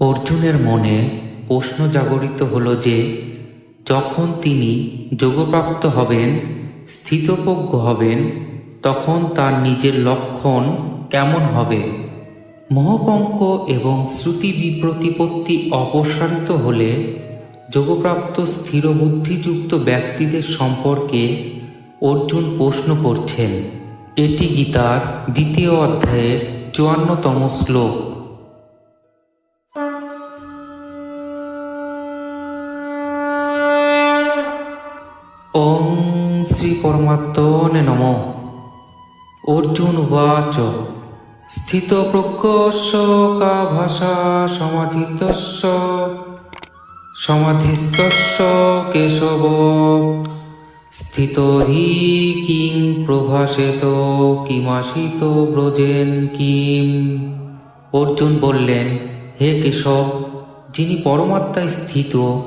অর্জুনের মনে প্রশ্ন জাগরিত হলো যে, যখন তিনি যোগপ্রাপ্ত হবেন, স্থিতপ্রজ্ঞ হবেন, তখন তার নিজের লক্ষণ কেমন হবে? মোহপঙ্ক এবং শ্রুতি বিপ্রতিপত্তি অপসারিত হলে যোগপ্রাপ্ত স্থির বুদ্ধিযুক্ত ব্যক্তিদের সম্পর্কে অর্জুন প্রশ্ন করছেন। এটি গীতার দ্বিতীয় অধ্যায়ের চুয়ান্নতম শ্লোক। ওং শ্রী পরমাত্মনে নম। অর্জুন উবাচ। স্থিতপ্রজ্ঞস্য কা ভাষা সমাধিতস্য। সমাধিস্তস্য কেশব। স্থিতধি কিং প্রভাসেত কিমাসিত ব্রজেন কিম। অর্জুন বললেন, হে কেশব, যিনি পরমাত্মায় স্থিত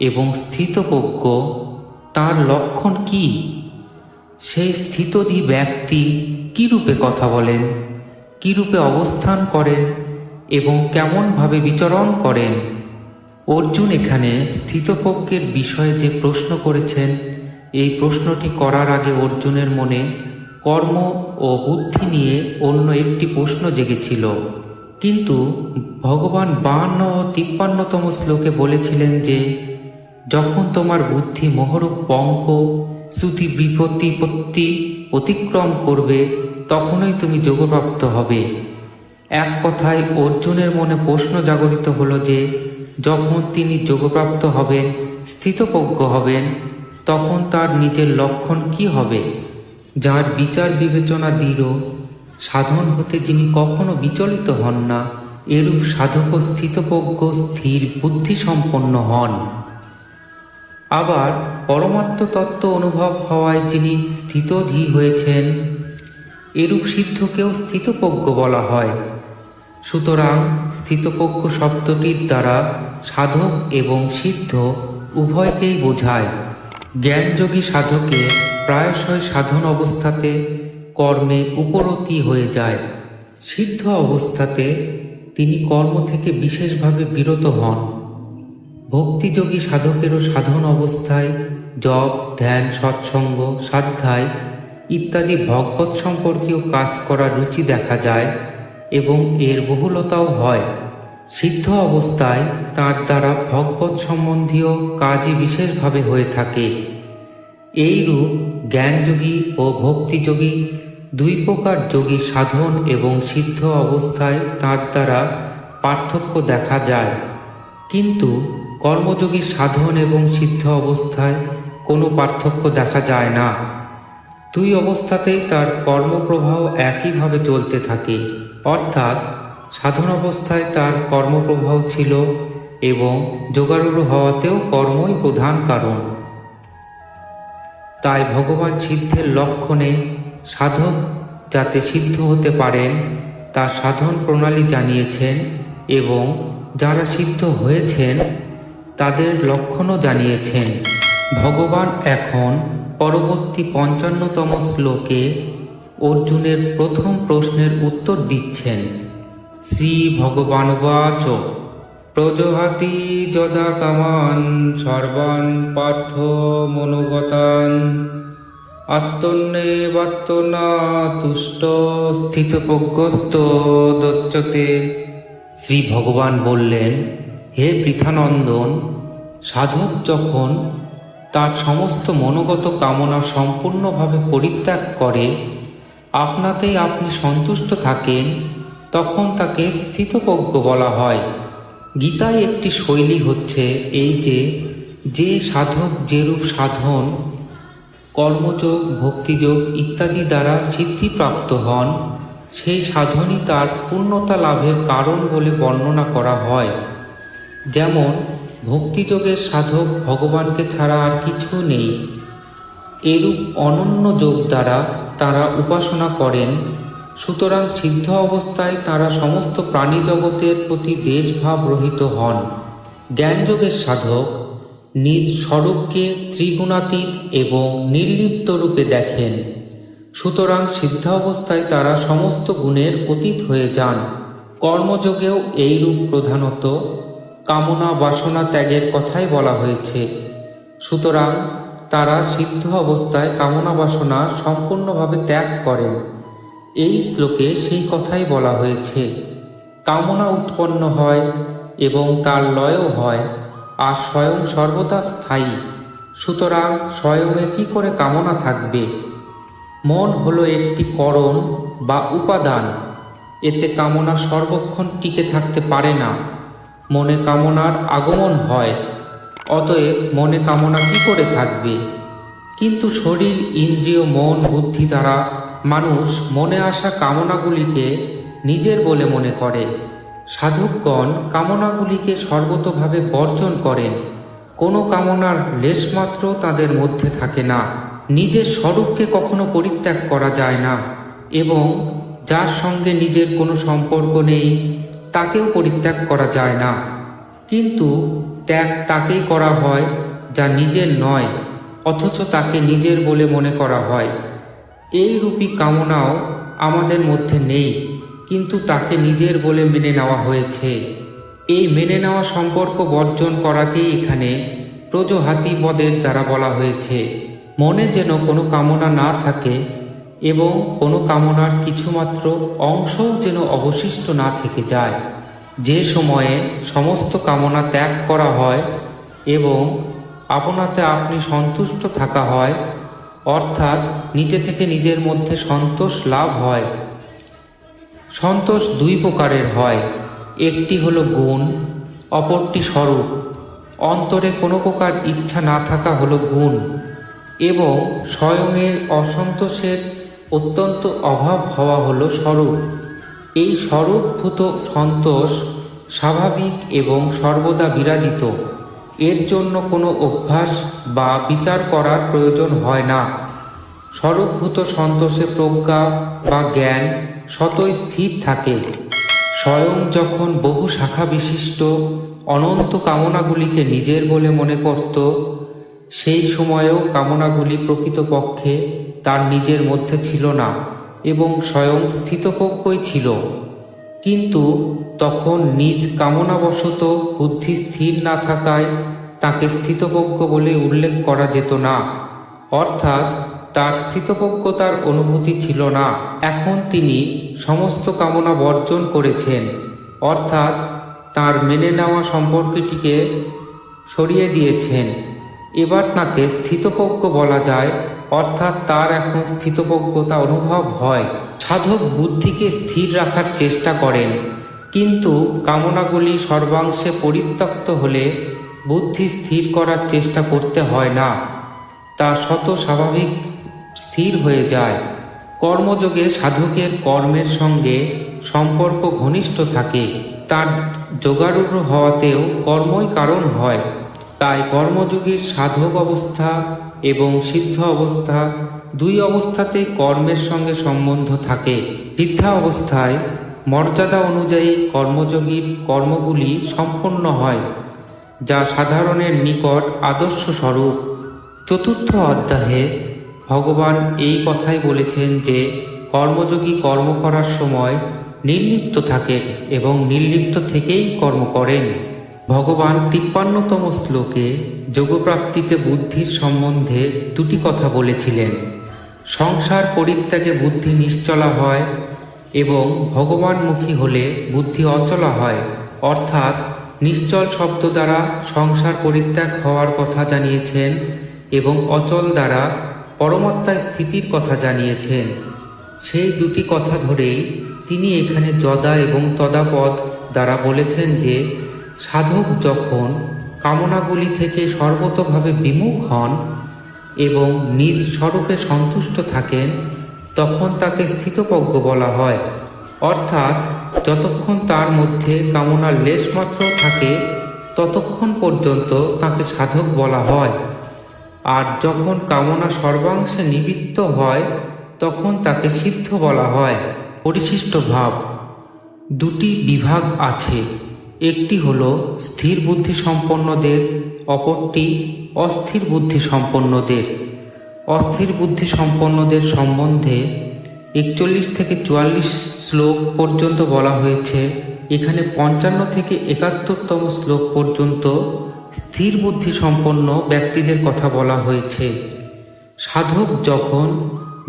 এবং স্থিতপ্রজ্ঞ তার লক্ষণ কি? সেই স্থিতধি ব্যক্তি কি রূপে কথা বলেন কি রূপে অবস্থান করেন এবং কেমনভাবে বিচরণ করেন? অর্জুন এখানে স্থিতপক্ষের বিষয়ে যে প্রশ্ন করেছেন, এই প্রশ্নটি করার আগে অর্জুনের মনে কর্ম ও বুদ্ধি নিয়ে অন্য একটি প্রশ্ন জেগেছিল। কিন্তু ভগবান বান্ন ও তিপ্পান্নতম শ্লোকে বলেছিলেন যে যখন তোমার বুদ্ধি মোহরূপ পঙ্ক, শ্রুতি বিপত্তিপত্তি অতিক্রম করবে, তখনই তুমি যোগপ্রাপ্ত হবে। এক কথায় অর্জুনের মনে প্রশ্ন জাগরিত হলো যে, যখন তিনি যোগপ্রাপ্ত হবেন স্থিতপজ্ঞ হবেন, তখন তার নিজের লক্ষণ কি হবে? যার বিচার বিবেচনা দৃঢ়, সাধন হতে যিনি কখনো বিচলিত হন না, এরূপ সাধক স্থিতপজ্ঞ স্থির বুদ্ধিসম্পন্ন হন। আবার পরমাত্ম তত্ত্ব অনুভব হওয়ায় যিনি স্থিতধী হয়েছেন, এরূপ সিদ্ধকেও স্থিতপজ্ঞ বলা হয়। সুতরাং স্থিতপজ্ঞ শব্দটির দ্বারা সাধক এবং সিদ্ধ উভয়কেই বোঝায়। জ্ঞানযোগী সাধকে প্রায়শই সাধন অবস্থাতে কর্মে উপরতি হয়ে যায়। সিদ্ধ অবস্থাতে তিনি কর্ম থেকে বিশেষভাবে বিরত হন। ভক্তিযোগী সাধকেরও সাধন অবস্থায়, জপ, ধ্যান, সৎসঙ্গ, সাধ্যায় ইত্যাদি ভগবত সম্পর্কীয় কাজ করার রুচি দেখা যায় এবং এর বহুলতাও হয়। সিদ্ধ অবস্থায় তার দ্বারা ভগবত সম্বন্ধীয় কাজই বিশেষভাবে হয়ে থাকে। এইরূপ জ্ঞানযোগী ও ভক্তিযোগী দুই প্রকার যোগী সাধন এবং সিদ্ধ অবস্থায় তার দ্বারা পার্থক্য দেখা যায়। কিন্তু কর্মযোগী সাধন এবং সিদ্ধ অবস্থায় কোনো পার্থক্য দেখা যায় না। দুই অবস্থাতেই তার কর্মপ্রবাহ একইভাবে চলতে থাকে। অর্থাৎ, সাধন অবস্থায় তার কর্মপ্রবাহ ছিল এবং যোগারূঢ় হওয়াতেও কর্মই প্রধান কারণ। তাই ভগবান সিদ্ধের লক্ষণে সাধক যাতে সিদ্ধ হতে পারেন, তার সাধন প্রণালী জানিয়েছেন এবং যারা সিদ্ধ হয়েছেন তাদের লক্ষণও জানিয়েছেন, ভগবান এখন পরবর্তী পঞ্চান্নতম শ্লোকে অর্জুনের প্রথম প্রশ্নের উত্তর দিচ্ছেন, শ্রী ভগবানুবাচ প্রজহাতি যদা কামান সর্বান পার্থ মনোগতান আত্মন্যেবাত্মনা তুষ্ট স্থিতপ্রজ্ঞস্ত দচ্যতে। শ্রী ভগবান বললেন হে পৃথানন্দন, সাধক যখন তার সমস্ত মনোগত কামনা সম্পূর্ণভাবে পরিত্যাগ করে, আপনাতেই আপনি সন্তুষ্ট থাকেন, তখন তাকে স্থিতপ্রজ্ঞ বলা হয়। গীতায় একটি শৈলী হচ্ছে এই যে যে সাধক যেরূপ সাধন, কর্মযোগ, ভক্তিযোগ ইত্যাদি দ্বারা সিদ্ধিপ্রাপ্ত হন, সেই সাধনই তার পূর্ণতা লাভের কারণ বলে বর্ণনা করা হয়। যেমন ভক্তিযোগের সাধক ভগবানকে ছাড়া আর কিছু নেই। এরূপ অনন্য যোগ দ্বারা তারা উপাসনা করেন। সুতরাং সিদ্ধ অবস্থায় তারা সমস্ত প্রাণী জগতের প্রতি দেশভাব রহিত হন। জ্ঞানযোগের সাধক নিজ স্বরূপকে ত্রিগুণাতীত এবং নির্লিপ্ত রূপে দেখেন। সুতরাং সিদ্ধাবস্থায় তারা সমস্ত গুণের অতীত হয়ে যান। কর্মযোগেও এইরূপ প্রধানত কামনা বাসনা ত্যাগের কথাই বলা হয়েছে। সুতরাং তারা সিদ্ধ অবস্থায় কামনা বাসনা সম্পূর্ণভাবে ত্যাগ করেন। এই শ্লোকে সেই কথাই বলা হয়েছে, কামনা উৎপন্ন হয় এবং তার লয়ও হয়, আর স্বয়ং সর্বদা স্থায়ী। সুতরাং স্বয়ংয়ে কি করে কামনা থাকবে? মন হলো একটি করণ বা উপাদান, এতে কামনা সর্বক্ষণ টিকে থাকতে পারে না। মনে কামনার আগমন হয়। অতএব মনে কামনা কি করে থাকবে? কিন্তু শরীর, ইন্দ্রিয়, মন, বুদ্ধি দ্বারা মানুষ মনে আসা কামনাগুলিকে নিজের বলে মনে করে। সাধকগণ কামনাগুলিকে সর্বতভাবে বর্জন করেন। কোনো কামনার লেশমাত্র তাদের মধ্যে থাকে না। নিজের স্বরূপকে কখনো পরিত্যাগ করা যায় না। এবং যার সঙ্গে নিজের কোনো সম্পর্ক নেই তাকেও পরিত্যাগ করা যায় না। কিন্তু ত্যাগ তাকেই করা হয় যা নিজের নয়, অথচ তাকে নিজের বলে মনে করা হয়। এই রূপী কামনাও আমাদের মধ্যে নেই, কিন্তু তাকে নিজের বলে মেনে নেওয়া হয়েছে। এই মেনে নেওয়া সম্পর্ক বর্জন করাকেই এখানে প্রজহাতি পদের দ্বারা বলা হয়েছে। মনে যেন কোনো কামনা না থাকে এবং কোনো কামনার কিছুমাত্র অংশও যেন অবশিষ্ট না থেকে যায়। যে সময়ে সমস্ত কামনা ত্যাগ করা হয় এবং আপনাতে আপনি সন্তুষ্ট থাকা হয়, অর্থাৎ নিজে থেকে নিজের মধ্যে সন্তোষ লাভ হয়। সন্তোষ দুই প্রকারের হয়। একটি হলো গুণ, অপরটি স্বরূপ। অন্তরে কোনো প্রকার ইচ্ছা না থাকা হলো গুণ এবং স্বয়ংয়ের অসন্তোষের অত্যন্ত অভাব হওয়া হলো স্বরূপ। এই স্বরূপভূত সন্তোষ স্বাভাবিক এবং সর্বদা বিরাজিত। এর জন্য কোনো অভ্যাস বা বিচার করার প্রয়োজন হয় না। স্বরূপভূত সন্তোষে প্রজ্ঞা বা জ্ঞান শতই স্থির থাকে। স্বয়ং যখন বহু শাখা বিশিষ্ট অনন্ত কামনাগুলিকে নিজের বলে মনে করত, সেই সময়েও কামনাগুলি প্রকৃতপক্ষে তার নিজের মধ্যে ছিল না এবং স্বয়ং স্থিতপক্ষই ছিল। কিন্তু তখন নিজ কামনাবশত বুদ্ধি স্থির না থাকায় তাকে স্থিতপক্ষ বলে উল্লেখ করা যেত না। অর্থাৎ তার স্থিতপজ্ঞতার অনুভূতি ছিল না। এখন তিনি সমস্ত কামনা বর্জন করেছেন। অর্থাৎ তার মেনে নেওয়া সম্পর্কটিকে সরিয়ে দিয়েছেন। এবার তাকে স্থিতপক্ষ বলা যায় অর্থাৎ তার এখন স্থিতপজ্ঞতা অনুভব হয়। সাধক বুদ্ধিকে স্থির রাখার চেষ্টা করেন। কিন্তু কামনাগুলি সর্বাংশে পরিত্যক্ত হলে বুদ্ধি স্থির করার চেষ্টা করতে হয় না। তা শত স্বাভাবিক স্থির হয়ে যায়। কর্মযোগে সাধকের কর্মের সঙ্গে সম্পর্ক ঘনিষ্ঠ থাকে। তার যোগারূঢ় হওয়াতেও কর্মই কারণ হয়। তাই কর্মযোগীর সাধক অবস্থা এবং সিদ্ধ অবস্থা দুই অবস্থাতেই কর্মের সঙ্গে সম্বন্ধ থাকে। সিদ্ধা অবস্থায় মর্যাদা অনুযায়ী কর্মযোগীর কর্মগুলি সম্পন্ন হয়, যা সাধারণের নিকট আদর্শ স্বরূপ। চতুর্থ অধ্যায়ে ভগবান এই কথাই বলেছেন যে, কর্মযোগী কর্ম করার সময় নির্লিপ্ত থাকেন এবং নির্লিপ্ত থেকেই কর্ম করেন। ভগবান তিপ্পান্নতম শ্লোকে যোগপ্রাপ্তিতে বুদ্ধির সম্বন্ধে দুটি কথা বলেছিলেন। সংসার পরিত্যাগে বুদ্ধি নিশ্চলা হয় এবং ভগবানমুখী হলে বুদ্ধি অচলা হয়। অর্থাৎ নিশ্চল শব্দ দ্বারা সংসার পরিত্যাগ হওয়ার কথা জানিয়েছেন এবং অচল দ্বারা পরমাত্মায় স্থিতির কথা জানিয়েছেন। সেই দুটি কথা ধরেই তিনি এখানে যদা এবং তদাপদ দ্বারা বলেছেন যে সাধক যখন কামনাগুলি থেকে সর্বতভাবে বিমুখ হন এবং নিজ স্বরূপে সন্তুষ্ট থাকেন, তখন তাকে স্থিতপজ্ঞ বলা হয়। অর্থাৎ যতক্ষণ তার মধ্যে কামনার লেশমাত্র থাকে, ততক্ষণ পর্যন্ত তাকে সাধক বলা হয়। আর যখন কামনা সর্বাংশে নিবৃত্ত হয়, তখন তাকে সিদ্ধ বলা হয়। পরিশিষ্ট ভাব। দুটি বিভাগ আছে। একটি হল স্থির বুদ্ধি সম্পন্নদের অপরটি অস্থির বুদ্ধি সম্পন্নদের অস্থির বুদ্ধি সম্পন্নদের সম্বন্ধে একচল্লিশ থেকে চুয়াল্লিশ শ্লোক পর্যন্ত বলা হয়েছে। এখানে পঞ্চান্ন থেকে একাত্তরতম শ্লোক পর্যন্ত স্থির বুদ্ধি সম্পন্ন ব্যক্তিদের কথা বলা হয়েছে। সাধক যখন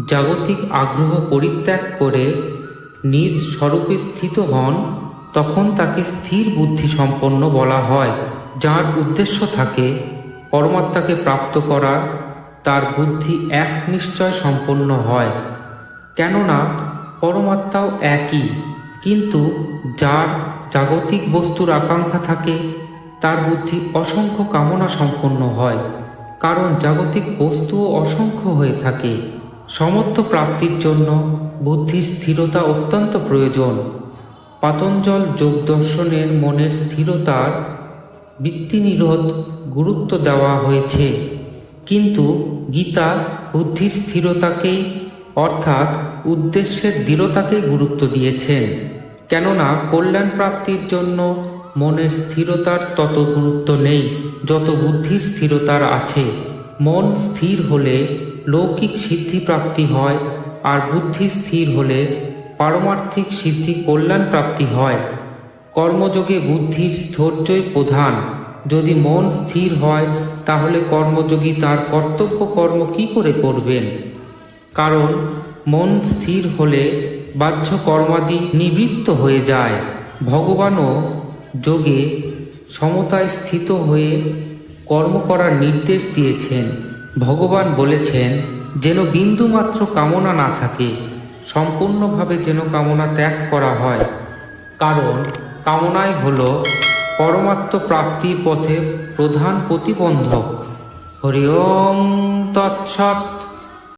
জাগতিক আগ্রহ পরিত্যাগ করে নিজ স্বরূপে স্থিত হন তখন তাকে স্থির বুদ্ধি সম্পন্ন বলা হয়। যার উদ্দেশ্য থাকে পরমাত্মাকে প্রাপ্ত করা, তার বুদ্ধি এক নিশ্চয় সম্পন্ন হয়। কেননা পরমাত্মাও একই, কিন্তু যার জাগতিক বস্তুর আকাঙ্ক্ষা থাকে, তার বুদ্ধি অসংখ্য কামনা সম্পন্ন হয়। কারণ জাগতিক বস্তুও অসংখ্য হয়ে থাকে। সমত্ব প্রাপ্তির জন্য বুদ্ধির স্থিরতা অত্যন্ত প্রয়োজন। পাতঞ্জল যোগ দর্শনের মনের স্থিরতার বৃত্তিনিরোধ গুরুত্ব দেওয়া হয়েছে। কিন্তু গীতা বুদ্ধির স্থিরতাকেই, অর্থাৎ উদ্দেশ্যের দৃঢ়তাকেই গুরুত্ব দিয়েছেন। কেননা কল্যাণ প্রাপ্তির জন্য মনের স্থিরতার তত গুরুত্ব নেই, যত বুদ্ধির স্থিরতার আছে। মন স্থির হলে লৌকিক সিদ্ধি প্রাপ্তি হয়, আর বুদ্ধি স্থির হলে পারমার্থিক সিদ্ধি কল্যাণ প্রাপ্তি হয়। কর্মযোগে বুদ্ধির স্থৈর্যই প্রধান। যদি মন স্থির হয়, তাহলে কর্মযোগী তার কর্তব্য কর্ম কি করে করবেন? কারণ, মন স্থির হলে বাহ্য কর্মাদি নিবৃত্ত হয়ে যায়। ভগবানও যোগে সমতায় স্থিত হয়ে কর্ম করার নির্দেশ দিয়েছেন। ভগবান বলেছেন, যেন বিন্দুমাত্র কামনা না থাকে সম্পূর্ণভাবে যেন কামনা ত্যাগ করা হয়। কারণ কামনাই হল পরমাত্ম প্রাপ্তির পথে প্রধান প্রতিবন্ধক। হরিওম তৎসৎ।